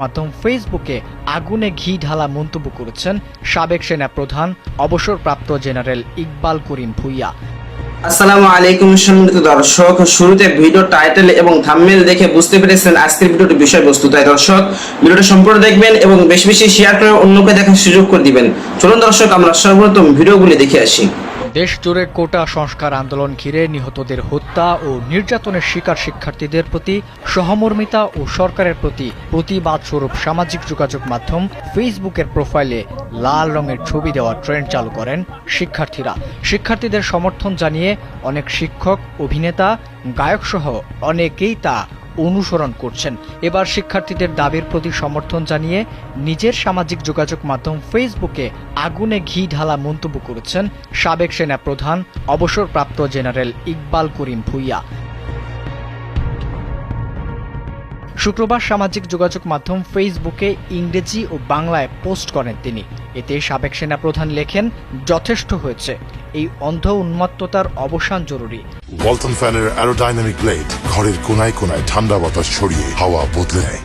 মাধ্যম ফেসবুকে আগুনে ঘি ঢালা মন্তব্য করেছেন সাবেক সেনা প্রধান, অবসরপ্রাপ্ত জেনারেল ইকবাল করিম ভুইয়া। আসসালামু আলাইকুম সম্মানিত দর্শক। শুরুতে ভিডিও টাইটেল এবং থাম্বনেল দেখে বুঝতে পেরেছেন আজকের ভিডিওটির বিষয়বস্তু। তাই দর্শক, ভিডিওটা সম্পূর্ণ দেখবেন এবং বেশি বেশি শেয়ার করে অন্যকে দেখার সুযোগ করে দিবেন। চলুন দর্শক, আমরা সর্বপ্রথম ভিডিওগুলি দেখে আসি। দেশ জুড়ে কোটা সংস্কার আন্দোলন ঘিরে নিহতদের হত্যা ও নির্যাতনের শিকার শিক্ষার্থীদের প্রতি সহমর্মিতা ও সরকারের প্রতি প্রতিবাদ স্বরূপ সামাজিক যোগাযোগ মাধ্যম ফেসবুকের প্রোফাইলে লাল রঙের ছবি দেওয়ার ট্রেন্ড চালু করেন শিক্ষার্থীরা। শিক্ষার্থীদের সমর্থন জানিয়ে অনেক শিক্ষক, অভিনেতা, গায়কসহ অনেকেই তা অনুসরণ করছেন। এবার শিক্ষার্থীদের দাবির প্রতি সমর্থন জানিয়ে নিজের সামাজিক যোগাযোগ মাধ্যম ফেসবুকে আগুনে ঘি ঢালা মন্তব্য করেছেন সাবেক সেনা প্রধান অবসরপ্রাপ্ত জেনারেল ইকবাল করিম ভুইয়া। শুক্রবার সামাজিক যোগাযোগ মাধ্যম ফেসবুকে ইংরেজি ও বাংলায় পোস্ট করেন তিনি। এতে সাবেক সেনা প্রধান লেখেন যথেষ্ট হয়েছে। এই অন্ধ উন্মত্ততার অবসান জরুরি। ওয়ালটন ফ্যানের অ্যারোডাইনামিক ব্লেড ঘরের কোনায় কোনায় ঠান্ডা বাতাস ছড়িয়ে হাওয়া বদলে দেয়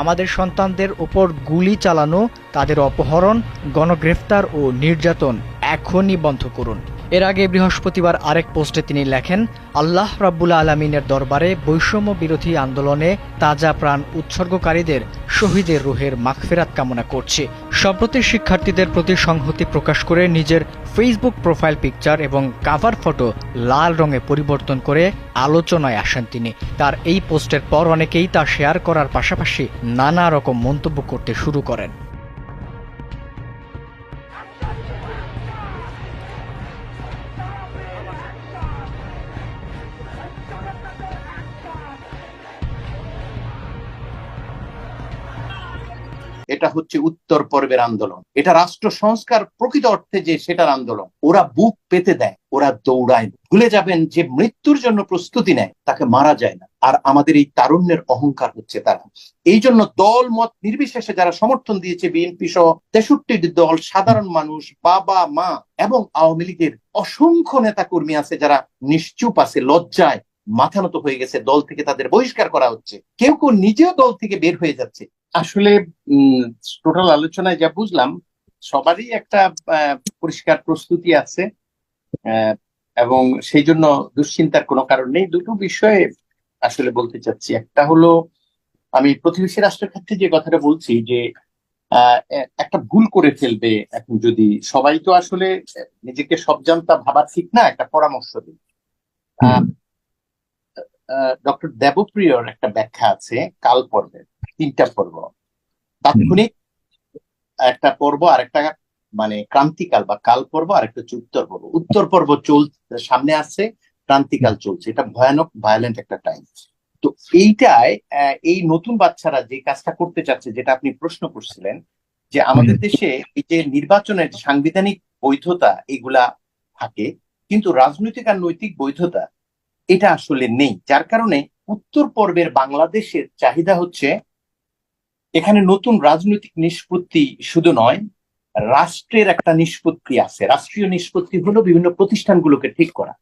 আমাদের সন্তানদের ওপর গুলি চালানো তাদের অপহরণ গণগ্রেফতার ও নির্যাতন এখনই বন্ধ করুন। এর আগে বৃহস্পতিবার আরেক পোস্টে তিনি লেখেন, আল্লাহ রাব্বুল আলমিনের দরবারে বৈষম্য বিরোধী আন্দোলনে তাজা প্রাণ উৎসর্গকারীদের শহীদের রুহের মাগফিরাত কামনা করছি। সম্প্রতি শিক্ষার্থীদের প্রতি সংহতি প্রকাশ করে নিজের ফেসবুক প্রোফাইল পিকচার এবং কাভার ফটো লাল রঙে পরিবর্তন করে আলোচনায় আসেন তিনি। তার এই পোস্টের পর অনেকেই তা শেয়ার করার পাশাপাশি নানা রকম মন্তব্য করতে শুরু করেন। এটা হচ্ছে উত্তর পর্বের আন্দোলন। এটা রাষ্ট্র সংস্কার প্রকৃত অর্থে যে সেটার আন্দোলন। ওরা বুক পেতে দেয়, ওরা দৌড়ায়। ভুলে যাবেন যে মৃত্যুর জন্য প্রস্তুতি নেয়, তাকে মারা যায় না। আর আমাদের এই তারুণ্যের অহংকার হচ্ছে তারা। এই জন্য দল মত নির্বিশেষে যারা সমর্থন দিয়েছে বিএনপি সহ তেষট্টি দল, সাধারণ মানুষ, বাবা, মা এবং আওয়ামী লীগের অসংখ্য নেতা কর্মী আছে যারা নিশ্চুপ আছে, লজ্জায় মাথা নত হয়ে গেছে। দল থেকে তাদের বহিষ্কার করা হচ্ছে। কেউ কেউ নিজেও দল থেকে বের হয়ে যাচ্ছে। আসলে টোটাল আলোচনায় যা বুঝলাম সবারই একটা পরিষ্কার প্রস্তুতি আছে এবং সেই জন্য দুশ্চিন্তার কোনো কারণ নেই। দুটো বিষয়ে আসলে বলতে চাচ্ছি। একটা হলো আমি প্রতিবেশী রাষ্ট্রের ক্ষেত্রে যে কথাটা বলছি যে আহ, একটা ভুল করে ফেলবে এখন যদি। সবাই তো আসলে নিজেকে সব জানতা ভাবা ঠিক না একটা পরামর্শ দিই। ডক্টর দেবপ্রিয়র একটা ব্যাখ্যা আছে কাল পর্বের তিনটা পর্ব। তাৎক্ষণিক একটা পর্ব আর একটা মানে ক্রান্তিকাল বা কাল পর্ব আর একটা হচ্ছে উত্তর পর্ব। উত্তর পর্ব চল সামনে আসছে ক্রান্তিকাল চলছে। এটা ভয়ানক ভায়োলেন্ট একটা টাইম তো এইটায় এই নতুন বাচ্চারা যে কাজটা করতে চাচ্ছে যেটা আপনি প্রশ্ন করছিলেন যে আমাদের দেশে এই যে নির্বাচনের সাংবিধানিক বৈধতা এগুলা থাকে কিন্তু রাজনৈতিক আর নৈতিক বৈধতা এটা আসলে নেই। যার কারণে উত্তর পর্বের বাংলাদেশের চাহিদা হচ্ছে এখানে নতুন রাজনৈতিক নিষ্পত্তি শুধু নয় রাষ্ট্রের একটা নিষ্পত্তি আছে। রাষ্ট্রীয় নিষ্পত্তি হলো বিভিন্ন প্রতিষ্ঠানগুলোকে ঠিক করা।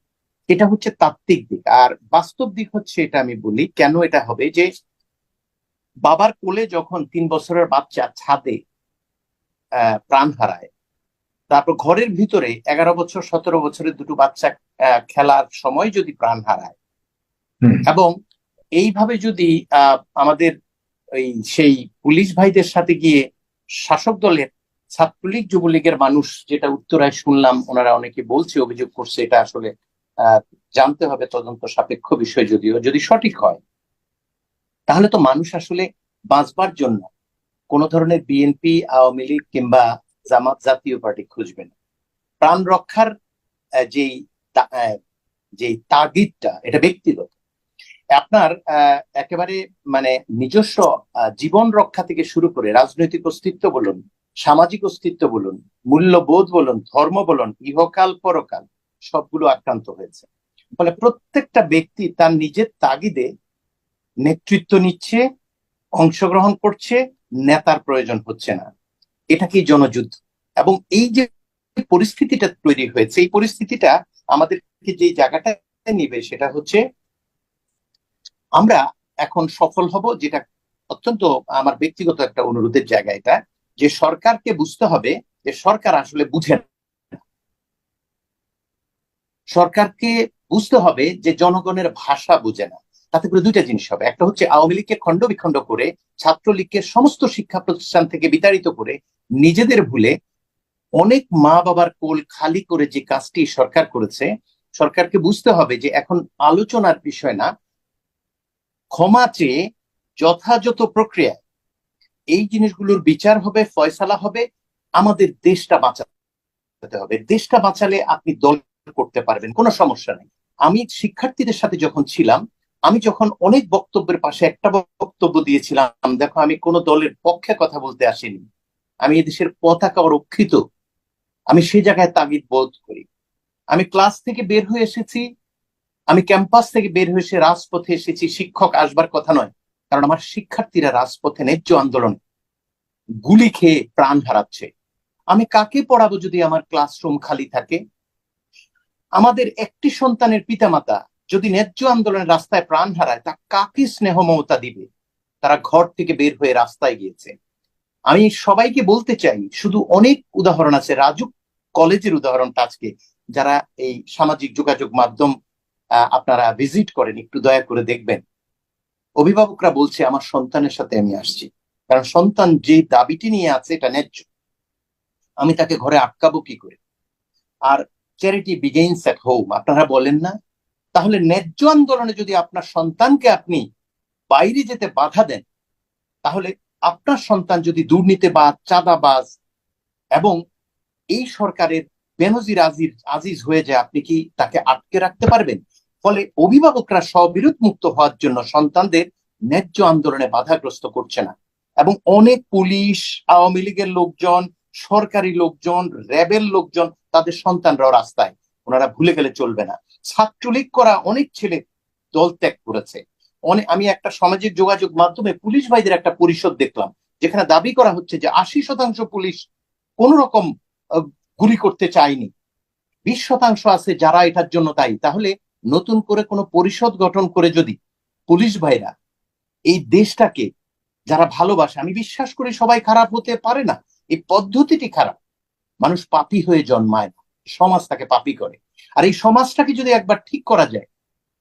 এটা হচ্ছে তাত্ত্বিক দিক। আর বাস্তব দিক হচ্ছে এটা আমি বলি কেন এটা হবে যে বাবার কোলে যখন তিন বছরের বাচ্চা ছাদে আহ, প্রাণ হারায় তারপর ঘরের ভিতরে এগারো বছর সতেরো বছরের দুটো বাচ্চা আহ, খেলার সময় যদি প্রাণ হারায় এবং এইভাবে যদি আহ, আমাদের ওই সেই পুলিশ ভাইদের সাথে গিয়ে শাসক দলের ছাত্রলীগ যুবলীগের মানুষ যেটা উত্তরায় শুনলাম, ওনারা অনেকে বলছে, অভিযোগ করছে, এটা আসলে জানতে হবে তদন্ত সাপেক্ষ বিষয় যদিও, যদি সঠিক হয়। তাহলে তো মানুষ আসলে বাঁচবার জন্য কোন ধরনের বিএনপি, আওয়ামী লীগ কিংবা জামাত জাতীয় পার্টি খুঁজবে না। প্রাণ রক্ষার যেই যেই তাগিদটা, এটা ব্যক্তিগত। আপনার একেবারে মানে নিজস্ব জীবন রক্ষা থেকে শুরু করে রাজনৈতিক অস্তিত্ব বলুন, সামাজিক অস্তিত্ব বলুন, মূল্যবোধ বলুন, ধর্ম বলুন, ইহকাল পরকাল সবগুলো আক্রান্ত হয়েছে। ফলে প্রত্যেকটা ব্যক্তি তার নিজের তাগিদে নেতৃত্ব নিচ্ছে, অংশগ্রহণ করছে, নেতার প্রয়োজন হচ্ছে না। এটা কি জনযুদ্ধ। এবং এই যে পরিস্থিতিটা তৈরি হয়েছে, এই পরিস্থিতিটা আমাদেরকে যে জায়গাটা নিবে সেটা হচ্ছে আমরা এখন সফল হব যেটা অত্যন্ত আমার ব্যক্তিগত একটা অনুরোধের জায়গা এটা, যে সরকারকে বুঝতে হবে যে সরকার আসলে বুঝে সরকারকে বুঝতে হবে যে জনগণের ভাষা বুঝে না। তাতে করে দুইটা জিনিস হবে। একটা হচ্ছে আওয়ামী লীগকে খণ্ড বিখণ্ড করে ছাত্রলীগকে সমস্ত শিক্ষা প্রতিষ্ঠান থেকে বিতাড়িত করে নিজেদের ভুলে অনেক মা বাবার কোল খালি করে যে কাজটি সরকার করেছে, সরকারকে বুঝতে হবে যে এখন আলোচনার বিষয় না ক্ষমা চেয়ে যথাযথ প্রক্রিয়ায় এই জিনিসগুলোর বিচার হবে, ফয়সালা হবে, আমাদের দেশটা বাঁচাতে হবে। দেশটা বাঁচালে আপনি দল করতে পারবেন, কোনো সমস্যা নেই। আমি শিক্ষার্থীদের সাথে যখন ছিলাম, আমি যখন অনেক বক্তব্যের পাশে একটা বক্তব্য দিয়েছিলাম, দেখো আমি কোনো দলের পক্ষে কথা বলতে আসিনি। আমি এদেশের পতাকা রক্ষিত আমি সে জায়গায় তাগিদ বোধ করি। আমি ক্লাস থেকে বের হয়ে এসেছি আমি ক্যাম্পাস থেকে বের হয়ে এসে রাজপথে এসেছি, শিক্ষক আসবার কথা নয়, কারণ আমার শিক্ষার্থীরা রাজপথে ন্যায্য আন্দোলন গুলি খেয়ে প্রাণ হারাচ্ছে। আমি কাকে পড়াবো যদি আমার ক্লাসরুম খালি থাকে? আমাদের একটি সন্তানের পিতামাতা যদি ন্যায্য আন্দোলনের রাস্তায় প্রাণ হারায়, তা কাকে স্নেহ মমতা দিবে? তারা ঘর থেকে বের হয়ে রাস্তায় গিয়েছে। আমি সবাইকে বলতে চাই, শুধু অনেক উদাহরণ আছে রাজুক কলেজের উদাহরণটা আজকে, যারা এই সামাজিক যোগাযোগ মাধ্যম আপনারা ভিজিট করেন, একটু দয়া করে দেখবেন। অভিভাবকরা বলছে, আমার সন্তানের সাথে আমি আসছি। কারণ সন্তান যে দাবিটি নিয়ে আছে, এটা ন্যায্য। আমি তাকে ঘরে আটকাবো কি করে? আর চ্যারিটি বিগেইনস এট হোম আপনারা বলেন না? তাহলে ন্যায্য আন্দোলনে যদি আপনার সন্তানকে আপনি বাইরে যেতে বাধা দেন, তাহলে আপনার সন্তান যদি দুর্নীতিবাজ, চাঁদাবাজ এবং এই সরকারের বেনজির আজিজ আজিজ হয়ে যায়, আপনি কি তাকে আটকে রাখতে পারবেন? ফলে অভিভাবকরা স্ববিরোধ মুক্ত হওয়ার জন্য সন্তানদের ন্যায্য আন্দোলনে বাধাগ্রস্ত করছে না। এবং অনেক পুলিশ, আওয়ামী লীগের লোকজন, সরকারি লোকজন, র্যাবের লোকজন তাদের সন্তানরাও রাস্তায়। ওনারা ভুলে গেলে চলবে না। ছাত্রলীগ করা অনেক ছেলে দল ত্যাগ করেছে। অনেক আমি একটা সামাজিক যোগাযোগ মাধ্যমে পুলিশ ভাইদের একটা পরিষদ দেখলাম, যেখানে দাবি করা হচ্ছে যে আশি শতাংশ পুলিশ কোন রকম গুলি করতে চায়নি। বিশ শতাংশ আছে যারা এটার জন্য দায়ী। তাহলে নতুন করে কোনো পরিষদ গঠন করে যদি পুলিশ ভাইরা এই দেশটাকে যারা ভালোবাসে, আমি বিশ্বাস করি সবাই খারাপ হতে পারে না, এই পদ্ধতিটি খারাপ। মানুষ পাপী হয়ে জন্মায় না, সমাজ তাকে পাপি করে। আর এই সমাজটাকে যদি একবার ঠিক করা যায়,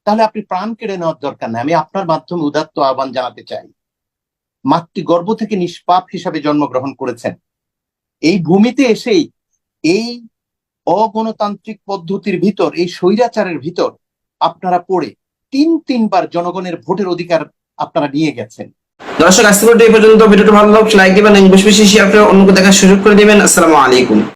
তাহলে আপনি প্রাণ কেড়ে নেওয়ার দরকার নেই। আমি আপনার মাধ্যমে উদাত্ত আহ্বান জানাতে চাই। মাতৃগর্ভ থেকে নিষ্পাপ হিসাবে জন্মগ্রহণ করেছেন। এই ভূমিতে এসেই এই অগণতান্ত্রিক পদ্ধতির ভিতর, এই স্বৈরাচারের ভিতর আপনারা পড়ে তিন তিনবার জনগণের ভোটের অধিকার আপনারা নিয়ে গেছেন। দর্শক আজকে পর্যন্ত। ভিডিওটি ভালো লাগলে লাইক দিবেন, এবং বেশি বেশি শেয়ার করে অন্যকে দেখার সুযোগ করে দিবেন। আসসালামু আলাইকুম।